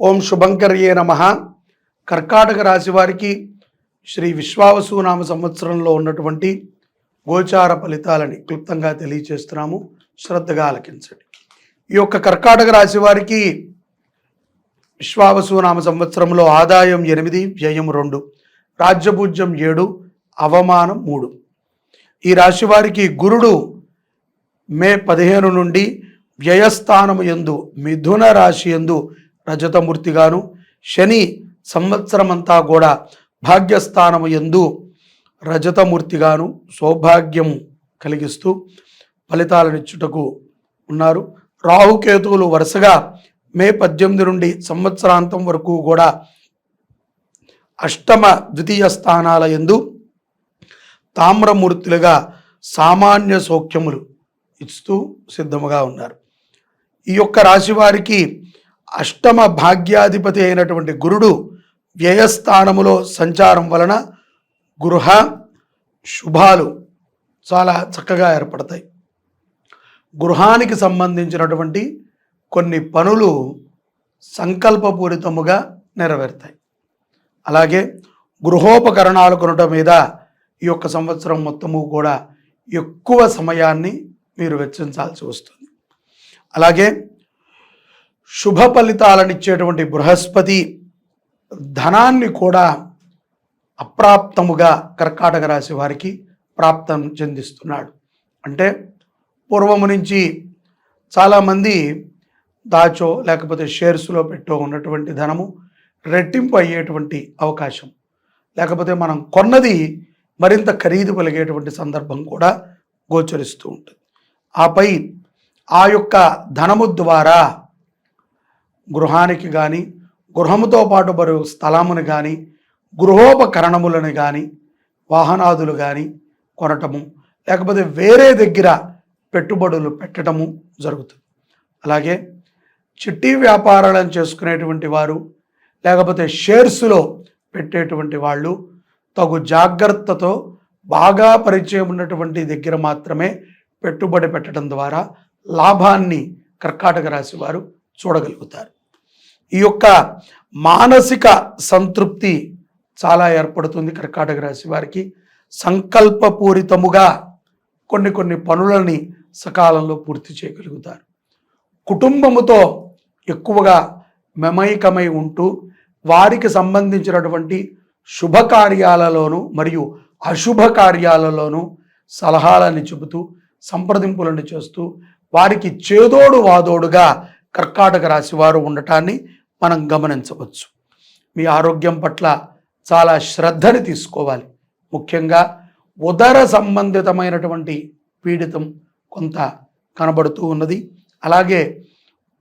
ఓం శుభంకర్యే నమ. కర్కాటక రాశి వారికి శ్రీ విశ్వావసునామ సంవత్సరంలో ఉన్నటువంటి గోచార ఫలితాలని క్లుప్తంగా తెలియచేస్తున్నాము. శ్రద్ధగా ఆలకించండి. ఈ యొక్క కర్కాటక రాశి వారికి విశ్వావసునామ సంవత్సరంలో ఆదాయం ఎనిమిది వ్యయం రెండు రాజ్యభూజ్యం ఏడు అవమానం మూడు. ఈ రాశి వారికి గురుడు మే పదిహేను నుండి వ్యయస్థానము ఎందు మిథున రాశి ఎందు రజతమూర్తిగాను శని సంవత్సరమంతా కూడా భాగ్యస్థానము ఎందు రజతమూర్తిగాను సౌభాగ్యము కలిగిస్తూ ఫలితాలనిచ్చుటకు ఉన్నారు. రాహుకేతువులు వరుసగా మే పద్దెనిమిది నుండి సంవత్సరాంతం వరకు కూడా అష్టమ ద్వితీయ స్థానాల ఎందు తామ్రమూర్తులుగా సామాన్య సౌఖ్యములు ఇస్తూ సిద్ధముగా ఉన్నారు. ఈ యొక్క రాశి వారికి అష్టమ భాగ్యాధిపతి అయినటువంటి గురుడు వ్యయస్థానములో సంచారం వలన గృహ శుభాలు చాలా చక్కగా ఏర్పడతాయి. గృహానికి సంబంధించినటువంటి కొన్ని పనులు సంకల్పపూరితముగా నెరవేరుతాయి. అలాగే గృహోపకరణాలు కొనటం మీద ఈ యొక్క సంవత్సరం మొత్తము కూడా ఎక్కువ సమయాన్ని మీరు వెచ్చించాల్సి వస్తుంది. అలాగే శుభ ఫలితాలనిచ్చేటువంటి బృహస్పతి ధనాన్ని కూడా అప్రాప్తముగా కర్కాటక రాశి వారికి ప్రాప్తం చెందిస్తున్నాడు. అంటే పూర్వము నుంచి చాలామంది దాచో లేకపోతే షేర్స్లో పెట్టో ఉన్నటువంటి ధనము రెట్టింపు అయ్యేటువంటి అవకాశం. లేకపోతే మనం కొన్నది మరింత ఖరీదు కలిగేటువంటి సందర్భం కూడా గోచరిస్తూ ఉంటుంది. ఆపై ఆ యొక్క ధనము ద్వారా గృహానికి కానీ గృహముతో పాటు మరో స్థలమును కానీ గృహోపకరణములను కానీ వాహనాదులు కానీ కొనటము లేకపోతే వేరే దగ్గర పెట్టుబడులు పెట్టడము జరుగుతుంది. అలాగే చిట్టి వ్యాపారాలను చేసుకునేటువంటి వారు లేకపోతే షేర్స్లో పెట్టేటువంటి వాళ్ళు తగు జాగ్రత్తతో బాగా పరిచయం ఉన్నటువంటి దగ్గర మాత్రమే పెట్టుబడి పెట్టడం ద్వారా లాభాన్ని కర్కాటక రాశి వారు చూడగలుగుతారు. ఈ యొక్క మానసిక సంతృప్తి చాలా ఏర్పడుతుంది కర్కాటక రాశి వారికి. సంకల్పపూరితముగా కొన్ని కొన్ని పనులని సకాలంలో పూర్తి చేయగలుగుతారు. కుటుంబముతో ఎక్కువగా మెమైకమై ఉంటూ వారికి సంబంధించినటువంటి శుభకార్యాలలోనూ మరియు అశుభ కార్యాలలోనూ సలహాలని చెబుతూ సంప్రదింపులను చేస్తూ వారికి చేదోడు వాదోడుగా కర్కాటక రాశి వారు ఉండటాన్ని మనం గమనించవచ్చు. మీ ఆరోగ్యం పట్ల చాలా శ్రద్ధని తీసుకోవాలి. ముఖ్యంగా ఉదర సంబంధితమైనటువంటి పీడితం కొంత కనబడుతూ ఉన్నది. అలాగే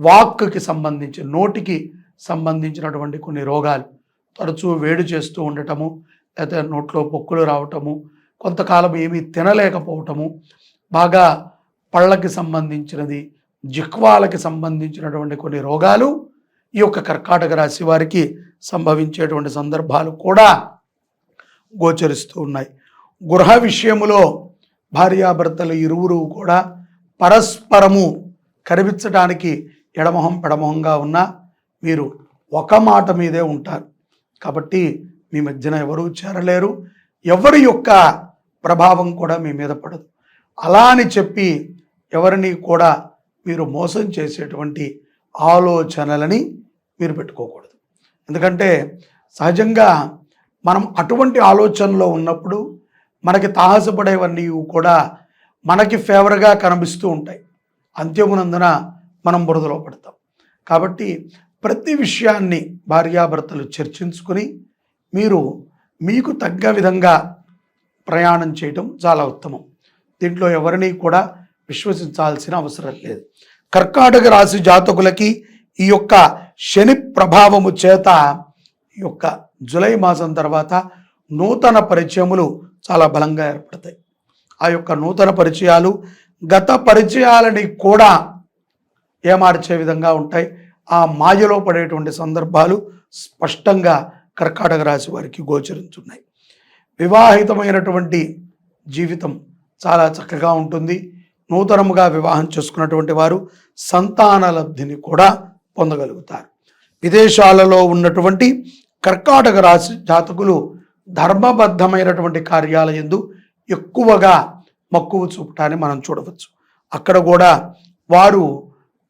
వాక్కి సంబంధించి నోటికి సంబంధించినటువంటి కొన్ని రోగాలు తరచూ వేడి చేస్తూ ఉండటము లేకపోతే నోట్లో పొక్కులు రావటము కొంతకాలం ఏమీ తినలేకపోవటము బాగా పళ్ళకి సంబంధించినది జిహ్వాలకి సంబంధించినటువంటి కొన్ని రోగాలు ఈ యొక్క కర్కాటక రాశి వారికి సంభవించేటువంటి సందర్భాలు కూడా గోచరిస్తూ ఉన్నాయి. గృహ విషయములో భార్యాభర్తలు ఇరువురు కూడా పరస్పరము కనిపించడానికి ఎడమొహం పెడమొహంగా ఉన్నా మీరు ఒక మాట మీదే ఉంటారు. కాబట్టి మీ మధ్యన ఎవరు చేరలేరు. ఎవరి యొక్క ప్రభావం కూడా మీ మీద పడదు. అలా అని చెప్పి ఎవరిని కూడా మీరు మోసం చేసేటువంటి ఆలోచనలని మీరు పెట్టుకోకూడదు. ఎందుకంటే సహజంగా మనం అటువంటి ఆలోచనలో ఉన్నప్పుడు మనకి తాహసపడేవన్నీ కూడా మనకి ఫేవర్గా కనిపిస్తూ ఉంటాయి. అంత్యమునందున మనం బురదలో పడతాం. కాబట్టి ప్రతి విషయాన్ని భార్యాభర్తలు చర్చించుకుని మీరు మీకు తగ్గ విధంగా ప్రయాణం చేయటం చాలా ఉత్తమం. దీంట్లో ఎవరిని కూడా విశ్వసించాల్సిన అవసరం లేదు. కర్కాటక రాశి జాతకులకి ఈ యొక్క శని ప్రభావము చేత ఈ యొక్క జులై మాసం తర్వాత నూతన పరిచయములు చాలా బలంగా ఏర్పడతాయి. ఆ యొక్క నూతన పరిచయాలు గత పరిచయాలని కూడా ఏమార్చే విధంగా ఉంటాయి. ఆ మాయలో పడేటువంటి సందర్భాలు స్పష్టంగా కర్కాటక రాశి వారికి గోచరించున్నాయి. వివాహితమైనటువంటి జీవితం చాలా చక్కగా ఉంటుంది. నూతనముగా వివాహం చేసుకున్నటువంటి వారు సంతాన లబ్ధిని కూడా పొందగలుగుతారు. విదేశాలలో ఉన్నటువంటి కర్కాటక రాశి జాతకులు ధర్మబద్ధమైనటువంటి కార్యాలయందు ఎక్కువగా మక్కువ చూపటాన్ని మనం చూడవచ్చు. అక్కడ కూడా వారు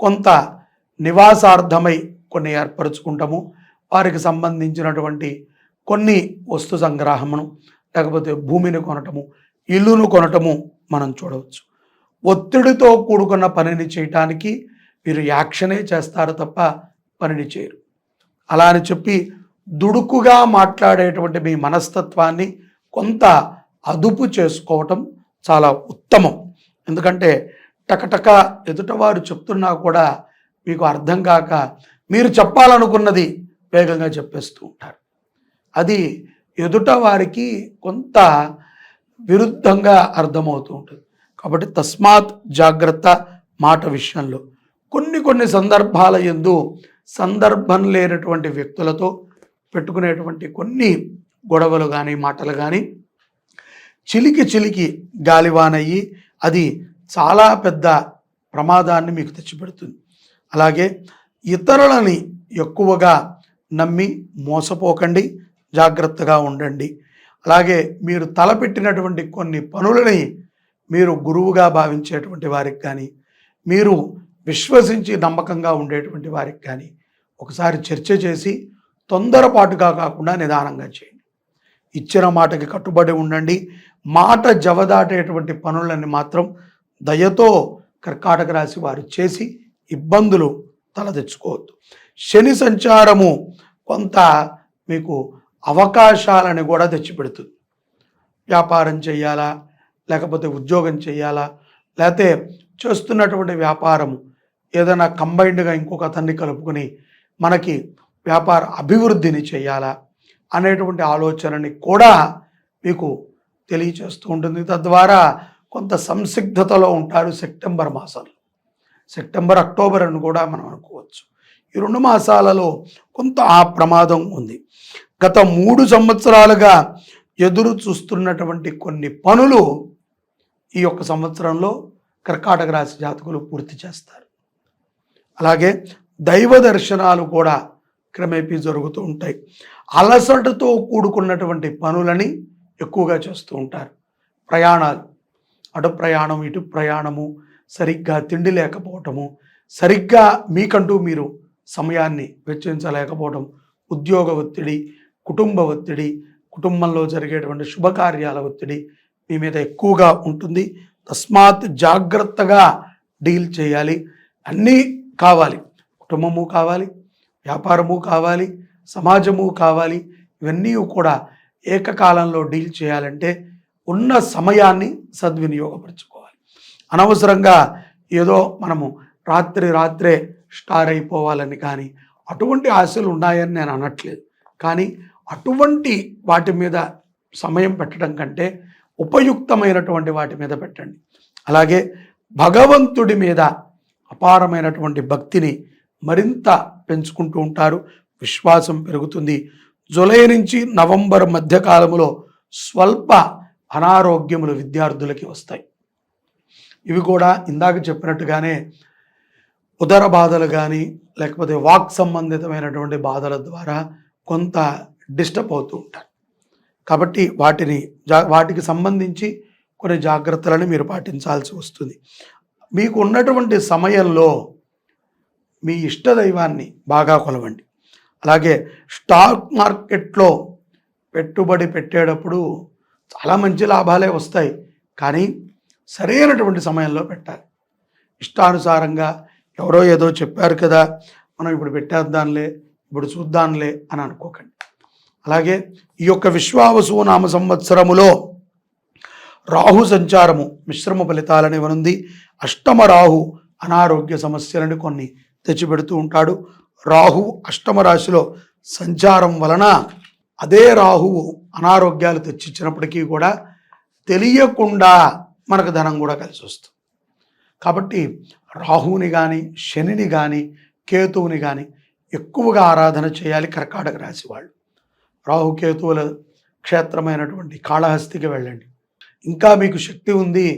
కొంత నివాసార్థమై కొన్ని ఏర్పరచుకుంటాము. వారికి సంబంధించినటువంటి కొన్ని వస్తు సంగ్రహమును లేకపోతే భూమిని కొనటము ఇల్లును కొనటము మనం చూడవచ్చు. ఒత్తిడితో కూడుకున్న పనిని చేయటానికి మీరు యాక్షనే చేస్తారు తప్ప పనిని చేయరు. అలా అని చెప్పి దుడుకుగా మాట్లాడేటువంటి మీ మనస్తత్వాన్ని కొంత అదుపు చేసుకోవటం చాలా ఉత్తమం. ఎందుకంటే టకటక ఎదుటవారు చెప్తున్నా కూడా మీకు అర్థం కాక మీరు చెప్పాలనుకున్నది వేగంగా చెప్పేస్తూ ఉంటారు. అది ఎదుటవారికి కొంత విరుద్ధంగా అర్థమవుతూ ఉంటుంది. కాబట్టి తస్మాత్ జాగ్రత్త మాట విషయంలో. కొన్ని కొన్ని సందర్భాల ఎందు సందర్భం లేనటువంటి వ్యక్తులతో పెట్టుకునేటువంటి కొన్ని గొడవలు కానీ మాటలు కానీ చిలికి చిలికి గాలివానయ్యి అది చాలా పెద్ద ప్రమాదాన్ని మీకు తెచ్చిపెడుతుంది. అలాగే ఇతరులని ఎక్కువగా నమ్మి మోసపోకండి జాగ్రత్తగా ఉండండి. అలాగే మీరు తలపెట్టినటువంటి కొన్ని పనులని మీరు గురువుగా భావించేటువంటి వారికి కానీ మీరు విశ్వసించి నమ్మకంగా ఉండేటువంటి వారికి కానీ ఒకసారి చర్చ చేసి తొందరపాటుగా కాకుండా నిదానంగా చేయండి. ఇచ్చిన మాటకి కట్టుబడి ఉండండి. మాట జవదాటేటువంటి పనులని మాత్రం దయతో కర్కాటక రాశి వారు చేసి ఇబ్బందులు తలదెచ్చుకోవద్దు. శని సంచారము కొంత మీకు అవకాశాలని కూడా తెచ్చిపెడుతుంది. వ్యాపారం చేయాలా? లేకపోతే ఉద్యోగం చేయాలా? లేకపోతే చేస్తున్నటువంటి వ్యాపారము ఏదైనా కంబైన్డ్గా ఇంకొక అతన్ని కలుపుకొని మనకి వ్యాపార అభివృద్ధిని చేయాలా అనేటువంటి ఆలోచనని కూడా మీకు తెలియచేస్తూ ఉంటుంది. తద్వారా కొంత సంసిగ్ధతలో ఉంటారు సెప్టెంబర్ మాసంలో. సెప్టెంబర్ అక్టోబర్ అని కూడా మనం అనుకోవచ్చు. ఈ రెండు మాసాలలో కొంత ఆ ప్రమాదం ఉంది. గత మూడు సంవత్సరాలుగా ఎదురు చూస్తున్నటువంటి కొన్ని పనులు ఈ యొక్క సంవత్సరంలో కర్కాటక రాశి జాతకులు పూర్తి చేస్తారు. అలాగే దైవ దర్శనాలు కూడా క్రమేపీ జరుగుతూ ఉంటాయి. అలసటతో కూడుకున్నటువంటి పనులని ఎక్కువగా చేస్తూ ఉంటారు. ప్రయాణాలు అటు ప్రయాణం ఇటు ప్రయాణము సరిగ్గా తిండి లేకపోవటము సరిగ్గా మీకంటూ మీరు సమయాన్ని వెచ్చించలేకపోవడం ఉద్యోగ ఒత్తిడి కుటుంబ ఒత్తిడి కుటుంబంలో జరిగేటువంటి శుభకార్యాల ఒత్తిడి మీ మీద ఎక్కువగా ఉంటుంది. తస్మాత్ జాగ్రత్తగా డీల్ చేయాలి. అన్నీ కావాలి. కుటుంబము కావాలి వ్యాపారము కావాలి సమాజము కావాలి. ఇవన్నీ కూడా ఏకకాలంలో డీల్ చేయాలంటే ఉన్న సమయాన్ని సద్వినియోగపరచుకోవాలి. అనవసరంగా ఏదో మనము రాత్రి రాత్రే స్టార్ అయిపోవాలని కానీ అటువంటి ఆశలు ఉన్నాయని నేను అనట్లేదు. కానీ అటువంటి వాటి మీద సమయం పెట్టడం కంటే ఉపయుక్తమైనటువంటి వాటి మీద పెట్టండి. అలాగే భగవంతుడి మీద అపారమైనటువంటి భక్తిని మరింత పెంచుకుంటూ ఉంటారు. విశ్వాసం పెరుగుతుంది. జులై నుంచి నవంబర్ మధ్యకాలంలో స్వల్ప అనారోగ్యములు విద్యార్థులకి వస్తాయి. ఇవి కూడా ఇందాక చెప్పినట్టుగానే ఉదర బాధలు కానీ లేకపోతే వాక్ సంబంధితమైనటువంటి బాధల ద్వారా కొంత డిస్టర్బ్ అవుతూ ఉంటారు. కాబట్టి వాటిని జా వాటికి సంబంధించి కొన్ని జాగ్రత్తలను మీరు పాటించాల్సి వస్తుంది. మీకు ఉన్నటువంటి సమయంలో మీ ఇష్ట దైవాన్ని బాగా కొలవండి. అలాగే స్టాక్ మార్కెట్లో పెట్టుబడి పెట్టేటప్పుడు చాలా మంచి లాభాలే వస్తాయి. కానీ సరైనటువంటి సమయంలో పెట్టాలి. ఇష్టానుసారంగా ఎవరో ఏదో చెప్పారు కదా మనం ఇప్పుడు పెట్టేద్దాంలే ఇప్పుడు చూద్దాంలే అని అనుకోకండి. అలాగే ఈ యొక్క విశ్వావసు నామ సంవత్సరములో రాహు సంచారము మిశ్రమ ఫలితాలని ఉంది అష్టమ రాహు అనారోగ్య సమస్యలని కొన్ని తెచ్చిపెడుతూ ఉంటాడు. రాహు అష్టమ రాశిలో సంచారం వలన అదే రాహువు అనారోగ్యాలు తెచ్చిచ్చినప్పటికీ కూడా తెలియకుండా మనకు ధనం కూడా కలిసి వస్తుంది. కాబట్టి రాహువుని కానీ శనిని కానీ కేతువుని కానీ ఎక్కువగా ఆరాధన చేయాలి కర్కాటక రాశి వాళ్ళు. రాహుకేతువుల క్షేత్రమైనటువంటి కాళహస్తికి వెళ్ళండి. ఇంకా మీకు శక్తి ఉంది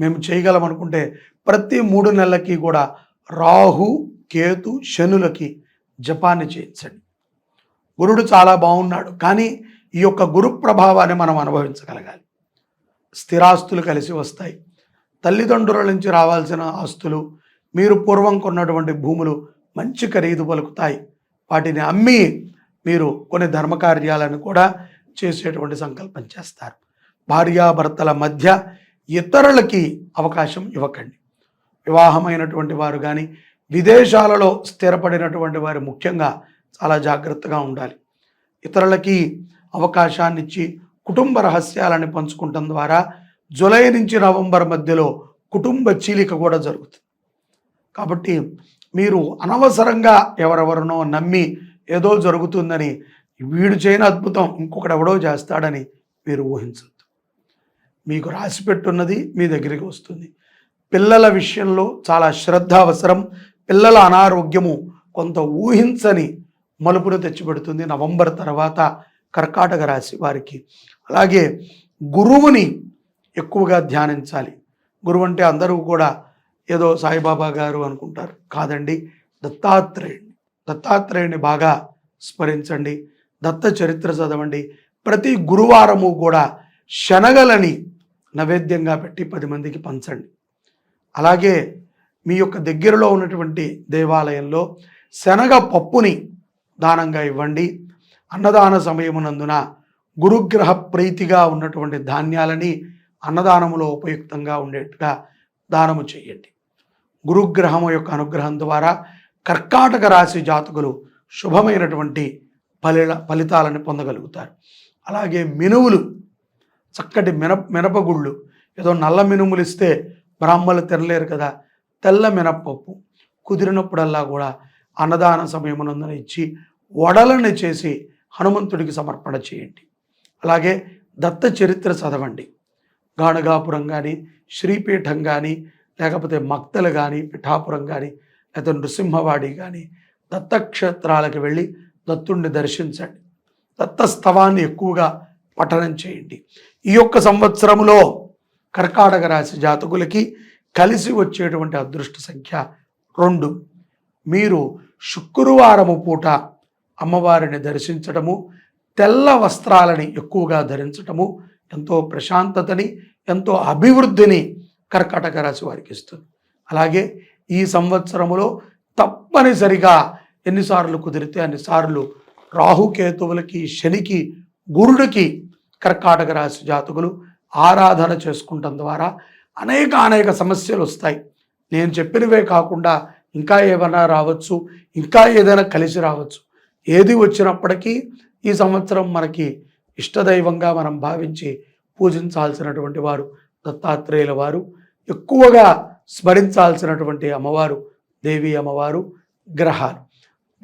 మేము చేయగలం అనుకుంటే ప్రతి మూడు నెలలకి కూడా రాహు కేతు శనులకి జపాన్ని చేయించండి. గురుడు చాలా బాగున్నాడు కానీ ఈ యొక్క గురు ప్రభావాన్ని మనం అనుభవించగలగాలి. స్థిరాస్తులు కలిసి వస్తాయి. తల్లిదండ్రుల నుంచి రావాల్సిన ఆస్తులు మీరు పూర్వం కొన్నటువంటి భూములు మంచి ఖరీదు పలుకుతాయి. వాటిని అమ్మి మీరు కొన్ని ధర్మకార్యాలను కూడా చేసేటువంటి సంకల్పం చేస్తారు. భార్యాభర్తల మధ్య ఇతరులకి అవకాశం ఇవ్వకండి. వివాహమైనటువంటి వారు కానీ విదేశాలలో స్థిరపడినటువంటి వారు ముఖ్యంగా చాలా జాగ్రత్తగా ఉండాలి. ఇతరులకి అవకాశాన్ని ఇచ్చి కుటుంబ రహస్యాలను పంచుకుంటం ద్వారా జూలై నుంచి నవంబర్ మధ్యలో కుటుంబ చీలిక కూడా జరుగుతుంది. కాబట్టి మీరు అనవసరంగా ఎవరెవరినో నమ్మి ఏదో జరుగుతుందని వీడు చేయని అద్భుతం ఇంకొకడు ఎవడో చేస్తాడని మీరు ఊహించద్దు. మీకు రాసి పెట్టున్నది మీ దగ్గరికి వస్తుంది. పిల్లల విషయంలో చాలా శ్రద్ధ అవసరం. పిల్లల అనారోగ్యము కొంత ఊహించని మలుపును తెచ్చిపెడుతుంది నవంబర్ తర్వాత కర్కాటక రాశి వారికి. అలాగే గురువుని ఎక్కువగా ధ్యానించాలి. గురువు అంటే అందరూ కూడా ఏదో సాయిబాబా గారు అనుకుంటారు. కాదండి దత్తాత్రేయుడు. దత్తాత్రేయుని బాగా స్మరించండి. దత్త చరిత్ర చదవండి. ప్రతి గురువారము కూడా శనగలని నైవేద్యంగా పెట్టి పది మందికి పంచండి. అలాగే మీ యొక్క దగ్గరలో ఉన్నటువంటి దేవాలయంలో శనగ పప్పుని దానంగా ఇవ్వండి. అన్నదాన సమయమునందున గురుగ్రహ ప్రీతిగా ఉన్నటువంటి ధాన్యాలని అన్నదానములో ఉపయుక్తంగా ఉండేట్టుగా దానము చేయండి. గురుగ్రహము యొక్క అనుగ్రహం ద్వారా కర్కాటక రాశి జాతకులు శుభమైనటువంటి ఫలి ఫలితాలను పొందగలుగుతారు. అలాగే మినువులు చక్కటి మినప మినపగుళ్ళు ఏదో నల్ల మినుములు ఇస్తే బ్రాహ్మలు తినలేరు కదా తెల్ల మినప్పప్పు కుదిరినప్పుడల్లా కూడా అన్నదాన సమయమునందున ఇచ్చి వడలని చేసి హనుమంతుడికి సమర్పణ చేయండి. అలాగే దత్త చరిత్ర చదవండి. గాణగాపురం కానీ శ్రీపీఠం కానీ లేకపోతే మక్తలు కానీ పిఠాపురం కానీ అతను నృసింహవాడి కానీ దత్తక్షేత్రాలకు వెళ్ళి దత్తుణ్ణి దర్శించండి. దత్తస్తవాన్ని ఎక్కువగా పఠనం చేయండి. ఈ యొక్క సంవత్సరంలో కర్కాటక రాశి జాతకులకి కలిసి వచ్చేటువంటి అదృష్ట సంఖ్య రెండు. మీరు శుక్రవారము పూట అమ్మవారిని దర్శించటము తెల్ల వస్త్రాలని ఎక్కువగా ధరించటము ఎంతో ప్రశాంతతని ఎంతో అభివృద్ధిని కర్కాటక రాశి వారికి ఇస్తుంది. అలాగే ఈ సంవత్సరములో తప్పనిసరిగా ఎన్నిసార్లు కుదిరితే అన్నిసార్లు రాహుకేతువులకి శనికి గురుడికి కర్కాటక రాశి జాతకులు ఆరాధన చేసుకుంటం ద్వారా అనేక అనేక సమస్యలు వస్తాయి. నేను చెప్పినవే కాకుండా ఇంకా ఏమైనా రావచ్చు ఇంకా ఏదైనా కలిసి రావచ్చు. ఏది వచ్చినప్పటికీ ఈ సంవత్సరం మనకి ఇష్టదైవంగా మనం భావించి పూజించాల్సినటువంటి వారు దత్తాత్రేయుల వారు ఎక్కువగా స్మరించాల్సినటువంటి అమ్మవారు దేవి అమ్మవారు గ్రహాలు.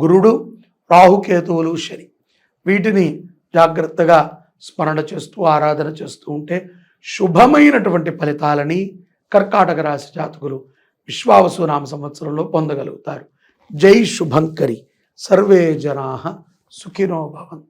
గురుడు రాహుకేతువులు శని వీటిని జాగ్రత్తగా స్మరణ చేస్తూ ఆరాధన చేస్తూ ఉంటే శుభమైనటువంటి ఫలితాలని కర్కాటక రాశి జాతకులు విశ్వావసు నామ సంవత్సరంలో పొందగలుగుతారు. జై శుభంకరి. సర్వే జనా సుఖినో భవంతు.